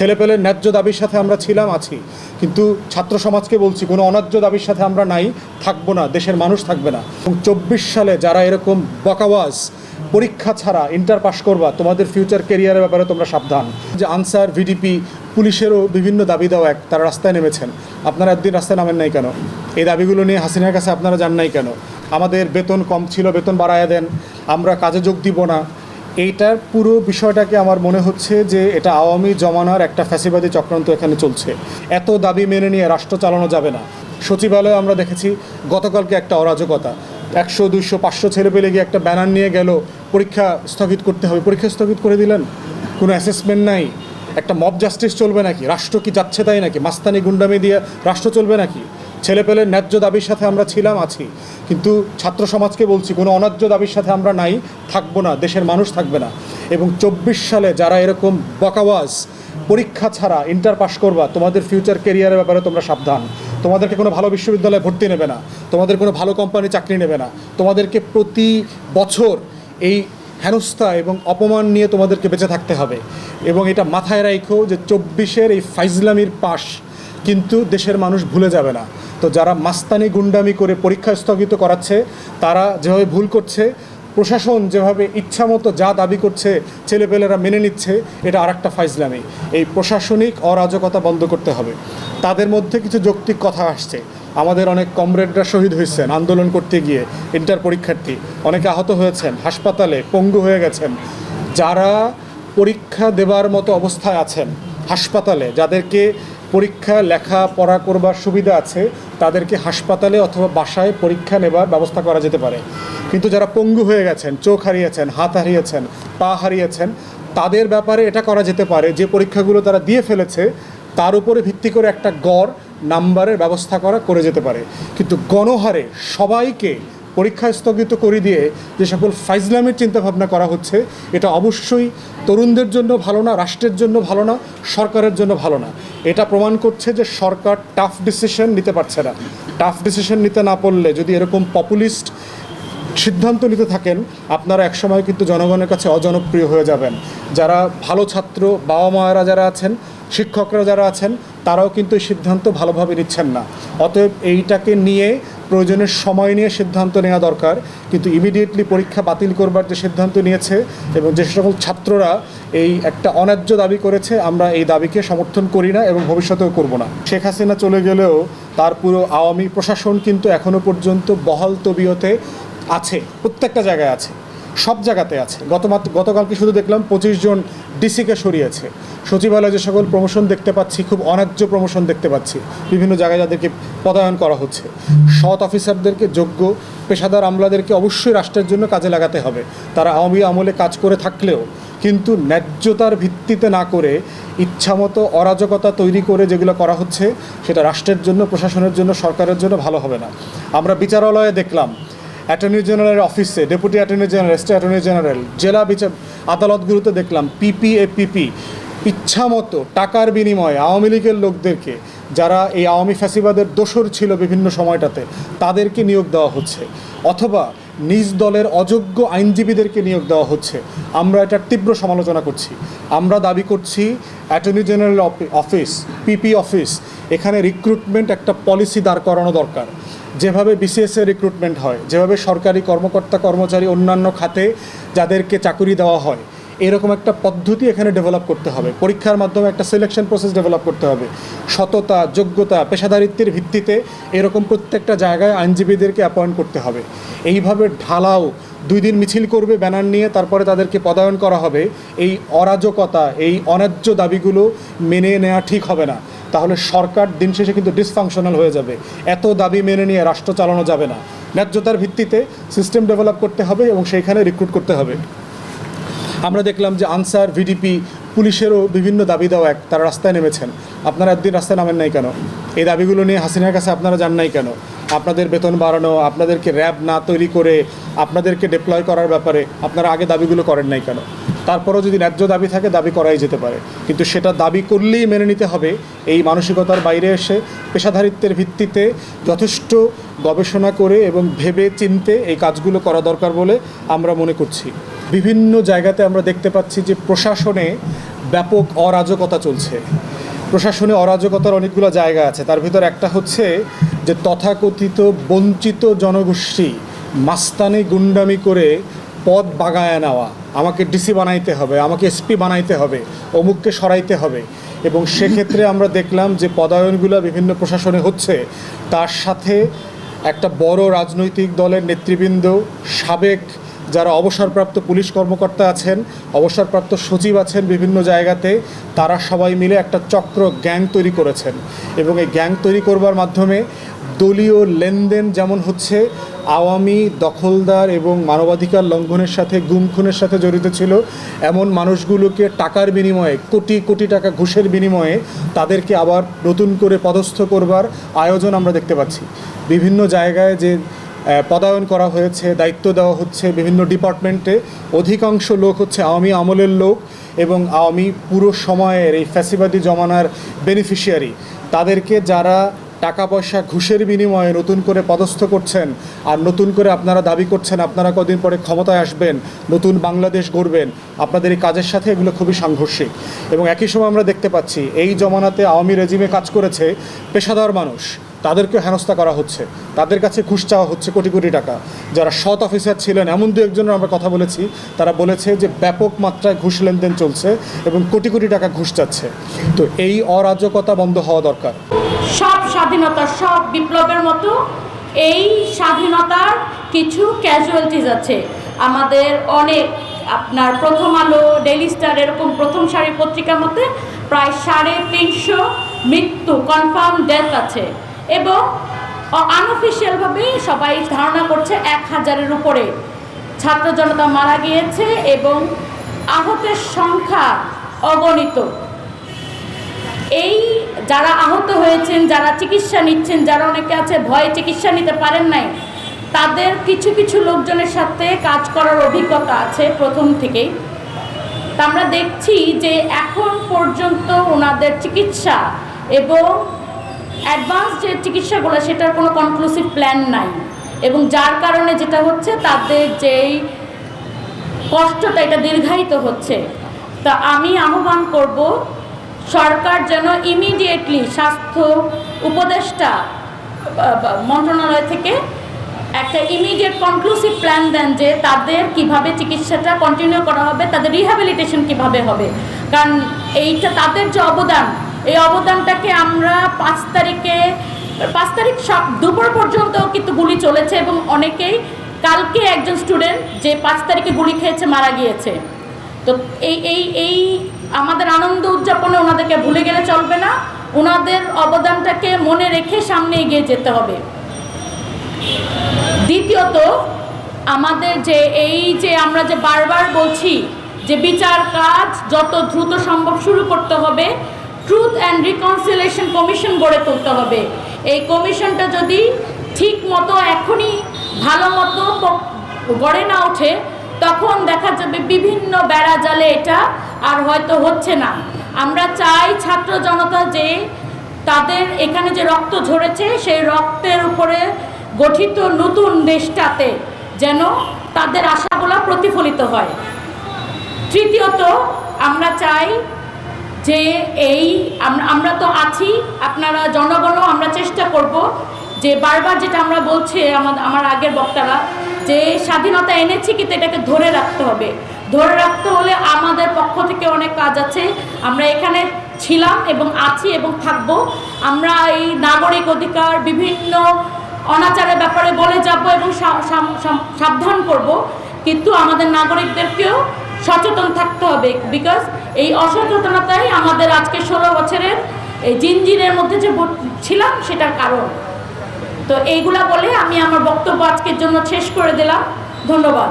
ছেলেপেলের ন্যায্য দাবির সাথে আমরা ছিলাম, আছি। কিন্তু ছাত্র সমাজকে বলছি, কোনো অন্যায্য দাবির সাথে আমরা নাই, থাকব না, দেশের মানুষ থাকবে না। এবং চব্বিশ সালে যারা এরকম বকাওয়াজ, পরীক্ষা ছাড়া ইন্টার পাস করবা, তোমাদের ফিউচার কেরিয়ারের ব্যাপারে তোমরা সাবধান। যে আনসার, ভিডিপি, পুলিশেরও বিভিন্ন দাবি দেওয়া এক, তারা রাস্তায় নেমেছেন। আপনারা একদিন রাস্তায় নামেন নাই কেন? এই দাবিগুলো নিয়ে হাসিনার কাছে আপনারা যান নাই কেন? আমাদের বেতন কম ছিল, বেতন বাড়ায় দেন। আমরা কাজে যোগ দিব না। এইটার পুরো বিষয়টাকে আমার মনে হচ্ছে যে এটা আওয়ামী জমানার একটা ফ্যাসিবাদী চক্রান্ত এখানে চলছে। এত দাবি মেনে নিয়ে রাষ্ট্র চালানো যাবে না। সচিবালয়ে আমরা দেখেছি, গতকালকে একটা অরাজকতা। একশো, দুইশো, পাঁচশো ছেলে পেলে গিয়ে একটা ব্যানার নিয়ে গেল, পরীক্ষা স্থগিত করতে হবে। পরীক্ষা স্থগিত করে দিলেন? কোনো অ্যাসেসমেন্ট নাই। একটা মব জাস্টিস চলবে নাকি? রাষ্ট্র কি যাচ্ছে তাই নাকি? মাস্তানি গুন্ডামি দিয়ে রাষ্ট্র চলবে নাকি? ছেলেপেলের ন্যায্য দাবির সাথে আমরা ছিলাম, আছি। কিন্তু ছাত্র সমাজকে বলছি, কোনো অন্যায্য দাবির সাথে আমরা নাই, থাকব না, দেশের মানুষ থাকবে না। এবং চব্বিশ সালে যারা এরকম বকাওয়াজ, পরীক্ষা ছাড়া ইন্টার পাস করবা, তোমাদের ফিউচার কেরিয়ারের ব্যাপারে তোমরা সাবধান। তোমাদেরকে কোনো ভালো বিশ্ববিদ্যালয়ে ভর্তি নেবে না, তোমাদের কোনো ভালো কোম্পানি চাকরি নেবে না। তোমাদেরকে প্রতি বছর এই হেনস্থা এবং অপমান নিয়ে তোমাদেরকে বেঁচে থাকতে হবে। এবং এটা মাথায় রাখো যে চব্বিশের এই ফাইজলামির পাশ কিন্তু দেশের মানুষ ভুলে যাবে না। তো যারা মাস্তানি গুন্ডামি করে পরীক্ষা স্থগিত করাচ্ছে, তারা যেভাবে ভুল করছে, প্রশাসন যেভাবে ইচ্ছামতো যা দাবি করছে, ছেলেপেলেরা মেনে নিচ্ছে, এটা আর একটা ফাইজলামি। এই প্রশাসনিক অরাজকতা বন্ধ করতে হবে। তাদের মধ্যে কিছু যৌক্তিক কথা আসছে। আমাদের অনেক কমরেডরা শহীদ হয়েছেন আন্দোলন করতে গিয়ে, ইন্টার পরীক্ষার্থী। অনেকে আহত হয়েছেন, হাসপাতালে পঙ্গু হয়ে গেছেন। যারা পরীক্ষা দেবার মতো অবস্থায় আছেন, হাসপাতালে, যাদেরকে পরীক্ষা, লেখা, পড়া করবার সুবিধা আছে, তাদেরকে হাসপাতালে অথবা বাসায় পরীক্ষা নেবার ব্যবস্থা করা যেতে পারে। কিন্তু যারা পঙ্গু হয়ে গেছেন, চোখ হারিয়েছেন, হাত হারিয়েছেন, পা হারিয়েছেন, তাদের ব্যাপারে এটা করা যেতে পারে। যে পরীক্ষাগুলো তারা দিয়ে ফেলেছে, তার উপরে ভিত্তি করে একটা গড়, নাম্বারের ব্যবস্থা করা করে যেতে পারে। কিন্তু গণহারে সবাইকে পরীক্ষা স্থগিত করে দিয়ে যে সকল ফাইজলামের চিন্তাভাবনা করা হচ্ছে, এটা অবশ্যই তরুণদের জন্য ভালো না, রাষ্ট্রের জন্য ভালো না, সরকারের জন্য ভালো না। এটা প্রমাণ করছে যে সরকার টাফ ডিসিশন নিতে পারছে না। টাফ ডিসিশন নিতে না পারলে যদি এরকম পপুলিস্ট সিদ্ধান্ত নিতে থাকেন, আপনারা একসময় কিন্তু জনগণের কাছে অজনপ্রিয় হয়ে যাবেন। যারা ভালো ছাত্র, বাবা মায়েরা যারা আছেন, শিক্ষকরা যারা আছেন, তারাও কিন্তু এই সিদ্ধান্ত ভালোভাবে নিচ্ছেন না। অতএব এইটাকে নিয়ে প্রয়োজনের সময় নিয়ে সিদ্ধান্ত নেওয়া দরকার, কিন্তু ইমিডিয়েটলি পরীক্ষা বাতিল করবার যে সিদ্ধান্ত নিয়েছে এবং যে সকল ছাত্ররা এই একটা অন্যায্য দাবি করেছে, আমরা এই দাবিকে সমর্থন করি না এবং ভবিষ্যতেও করব না। শেখ হাসিনা চলে গেলেও তার পুরো আওয়ামী প্রশাসন কিন্তু এখনও পর্যন্ত বহল তবিয়তে আছে, প্রত্যেকটা জায়গায় আছে। সব জায়গাতে আছে। গত গতকালকে শুধু দেখলাম পঁচিশ জন ডিসিকে সরিয়েছে। সচিবালয়ে যে সকল প্রমোশন দেখতে পাচ্ছি, খুব অন্যায্য প্রমোশন দেখতে পাচ্ছি। বিভিন্ন জায়গায় যাদেরকে পদায়ন করা হচ্ছে। সৎ অফিসারদেরকে যোগ্য পেশাদার আমলাদেরকে অবশ্যই রাষ্ট্রের জন্য কাজে লাগাতে হবে। তারা আওয়ামী আমলে কাজ করে থাকলেও কিন্তু ন্যায্যতার ভিত্তিতে না করে ইচ্ছামতো অরাজকতা তৈরি করে যেগুলো করা হচ্ছে, সেটা রাষ্ট্রের জন্য, প্রশাসনের জন্য, সরকারের জন্য ভালো হবে না। আমরা বিচারালয়ে দেখলাম অ্যাটর্নি জেনারেলের অফিসে deputy attorney general state attorney general জেলা বিচার আদালতগুলোতে দেখলাম পিপি এ পিপি ইচ্ছামতো টাকার বিনিময়ে আওয়ামী লীগের লোকদেরকে, যারা এই আওয়ামী ফ্যাসিবাদের দোসর ছিল বিভিন্ন সময়টাতে, তাদেরকে নিয়োগ দেওয়া হচ্ছে। অথবা নিজ দলের অযোগ্য আইনজীবীদেরকে নিয়োগ দেওয়া হচ্ছে। আমরা এটার তীব্র সমালোচনা করছি। আমরা দাবি করছি attorney general office PP office এখানে রিক্রুটমেন্ট একটা পলিসি দাঁড় করানো দরকার। যেভাবে বিসিএসের রিক্রুটমেন্ট হয়, যেভাবে সরকারি কর্মকর্তা, কর্মচারী অন্যান্য খাতে যাদেরকে চাকুরি দেওয়া হয়, এরকম একটা পদ্ধতি এখানে ডেভেলপ করতে হবে। পরীক্ষার মাধ্যমে একটা সিলেকশন প্রসেস ডেভেলপ করতে হবে। সততা, যোগ্যতা, পেশাদারিত্বের ভিত্তিতে এরকম প্রত্যেকটা জায়গায় আইনজীবীদেরকে অ্যাপয়েন্ট করতে হবে। এইভাবে ঢালাও, দুই দিন মিছিল করবে ব্যানার নিয়ে, তারপরে তাদেরকে পদায়ন করা হবে, এই অরাজকতা, এই অন্যায্য দাবিগুলো মেনে নেওয়া ঠিক হবে না। তাহলে সরকার দিন শেষে কিন্তু ডিসফাংশনাল হয়ে যাবে। এত দাবি মেনে নিয়ে রাষ্ট্র চালানো যাবে না। ন্যায্যতার ভিত্তিতে সিস্টেম ডেভেলপ করতে হবে এবং সেইখানে রিক্রুট করতে হবে। আমরা দেখলাম যে আনসার ভিডিপি পুলিশেরও বিভিন্ন দাবি দেওয়া এক, তারা রাস্তায় নেমেছেন। আপনারা একদিন রাস্তায় নামেন নাই কেন? এই দাবিগুলো নিয়ে হাসিনার কাছে আপনারা যান নাই কেন? আপনাদের বেতন বাড়ানো, আপনাদেরকে র্যাব না তৈরি করে, আপনাদেরকে ডিপ্লয় করার ব্যাপারে আপনারা আগে দাবিগুলো করেন নাই কেন? তারপরেও যদি ন্যায্য দাবি থাকে, দাবি করাই যেতে পারে। কিন্তু সেটা দাবি করলেই মেনে নিতে হবে। এই মানসিকতার বাইরে এসে পেশাধারিত্বের ভিত্তিতে যথেষ্ট গবেষণা করে এবং ভেবে চিনতে এই কাজগুলো করা দরকার বলে আমরা মনে করছি। বিভিন্ন জায়গাতে আমরা দেখতে পাচ্ছি যে প্রশাসনে ব্যাপক অরাজকতা চলছে। প্রশাসনে অরাজকতার অনেকগুলো জায়গা আছে। তার ভিতর একটা হচ্ছে যে তথাকথিত বঞ্চিত জনগোষ্ঠী মাস্তানি গুন্ডামি করে পদ বাগায় নেওয়া, আমাকে ডিসি বানাইতে হবে, আমাকে এসপি বানাইতে হবে, অমুককে সরাইতে হবে। এবং সেক্ষেত্রে আমরা দেখলাম যে পদায়নগুলো বিভিন্ন প্রশাসনে হচ্ছে। তার সাথে একটা বড় রাজনৈতিক দলের নেতৃবৃন্দ, সাবেক যারা অবসরপ্রাপ্ত পুলিশ কর্মকর্তা আছেন, অবসরপ্রাপ্ত সচিব আছেন বিভিন্ন জায়গাতে, তারা সবাই মিলে একটা চক্র গ্যাং তৈরি করেছেন। এবং এই গ্যাং তৈরি করবার মাধ্যমে দলীয় লেনদেন যেমন হচ্ছে আওয়ামী দখলদার এবং মানবাধিকার লঙ্ঘনের সাথে, গুম খুনের সাথে জড়িত ছিল। এমন মানুষগুলোকে টাকার বিনিময়ে, কোটি কোটি টাকা ঘুষের বিনিময়ে তাদেরকে আবার নতুন করে পদস্থ করবার আয়োজন আমরা দেখতে পাচ্ছি। বিভিন্ন জায়গায় যে পদায়ন করা হয়েছে, দায়িত্ব দেওয়া হচ্ছে বিভিন্ন ডিপার্টমেন্টে, অধিকাংশ লোক হচ্ছে আওয়ামী আমলের লোক এবং আওয়ামী পুরো সময়ের এই ফ্যাসিবাদী জমানার বেনিফিশিয়ারি। তাদেরকে যারা টাকা পয়সা ঘুষের বিনিময়ে নতুন করে পদস্থ করছেন। আর নতুন করে আপনারা দাবি করছেন, আপনারা কদিন পরে ক্ষমতায় আসবেন, নতুন বাংলাদেশ গড়বেন। আপনাদের এই কাজের সাথে এগুলো খুবই সাংঘর্ষিক। এবং একই সময় আমরা দেখতে পাচ্ছি, এই জমানাতে আওয়ামী রেজিমে কাজ করেছে পেশাদার মানুষ। তাদেরকে হেনস্থা করা হচ্ছে। তাদের কাছে ঘুষ চাওয়া হচ্ছে কোটি কোটি টাকা। যারা সৎ অফিসার ছিলেন, এমন দু একজনের আমরা কথা বলেছি, তারা বলেছে যে ব্যাপক মাত্রায় ঘুষ লেনদেন চলছে এবং কোটি কোটি টাকা ঘুষ চাচ্ছে তো এই অরাজকতা বন্ধ হওয়া দরকার। সব স্বাধীনতা, সব বিপ্লবের মতো এই স্বাধীনতার কিছু ক্যাজুয়ালিটিস আছে। আমাদের অনেক আপনার প্রথম আলো ডেলি স্টার এরকম প্রথম সারি পত্রিকার মধ্যে প্রায় সাড়ে তিনশো মৃত্যু কনফার্ম ডেথ আছে। এবং আনঅফিসিয়ালভাবে সবাই ধারণা করছে এক হাজারের উপরে ছাত্র জনতা মারা গিয়েছে এবং আহতের সংখ্যা অগণিত। এই যারা আহত হয়েছেন, যারা চিকিৎসা নিচ্ছেন, যারা অনেকে আছে, ভয়ে চিকিৎসা নিতে পারেন নাই, তাদের কিছু কিছু লোকজনের সাথে কাজ করার অভিজ্ঞতা আছে প্রথম থেকেই। তা আমরা দেখছি যে এখন পর্যন্ত ওনাদের চিকিৎসা এবং অ্যাডভান্স যে চিকিৎসাগুলো, সেটার কোনো কনক্লুসিভ প্ল্যান নাই। এবং যার কারণে যেটা হচ্ছে, তাদের যেই কষ্টটা, এটা দীর্ঘায়িত হচ্ছে। তা আমি আহ্বান করব সরকার যেন ইমিডিয়েটলি স্বাস্থ্য উপদেষ্টা মন্ত্রণালয় থেকে একটা ইমিডিয়েট কনক্লুসিভ প্ল্যান দেন যে তাদের কীভাবে চিকিৎসাটা কন্টিনিউ করা হবে, তাদের রিহ্যাবিলিটেশন কীভাবে হবে। কারণ এইটা তাদের যে অবদান, এই অবদানটাকে আমরা পাঁচ তারিখে, পাঁচ তারিখ সব দুপুর পর্যন্ত কিন্তু গুলি চলেছে এবং অনেকেই কালকে একজন স্টুডেন্ট যে পাঁচ তারিখে গুলি খেয়েছে মারা গিয়েছে। তো এই এই এই আমাদের আনন্দ উদযাপনে ওনাদেরকে ভুলে গেলে চলবে না। ওনাদের অবদানটাকে মনে রেখে সামনে এগিয়ে যেতে হবে। দ্বিতীয়ত, আমাদের যে এই যে আমরা যে বারবার বলছি যে বিচার কাজ যত দ্রুত সম্ভব শুরু করতে হবে ট্রুথ অ্যান্ড রিকনসিলেশন কমিশন গড়ে তুলতে হবে। এই কমিশনটা যদি ঠিক মতো, এখনই ভালো মতো গড়ে না ওঠে তখন দেখা যাবে বিভিন্ন বেড়া জালে এটা, আর হয়তো হচ্ছে না। আমরা চাই ছাত্র জনতা যে তাদের এখানে যে রক্ত ঝরেছে, সেই রক্তের উপরে গঠিত নতুন দেশটাতে যেন তাদের আশাগুলো প্রতিফলিত হয়। তৃতীয়ত, আমরা চাই যে এই আমরা তো আছি, আপনারা জনগণও আমরা চেষ্টা করব যে বারবার যেটা আমরা বলছি আমার আমার আগের বক্তারা, যে স্বাধীনতা এনেছি কিন্তু এটাকে ধরে রাখতে হবে। ধরে রাখতে হলে আমাদের পক্ষ থেকে অনেক কাজ আছে। আমরা এখানে ছিলাম এবং আছি এবং থাকব। আমরা এই নাগরিক অধিকার, বিভিন্ন অনাচারের ব্যাপারে বলে যাব এবং সাবধান করব। কিন্তু আমাদের নাগরিকদেরকেও সচেতন থাকতে হবে বিকজ এই অসচেতনতাই আমাদের আজকে ষোলো বছরের এই জিনজিনের মধ্যে যে ছিলাম সেটার কারণ। তো এইগুলা বলে আমি আমার বক্তব্য আজকের জন্য শেষ করে দিলাম। ধন্যবাদ।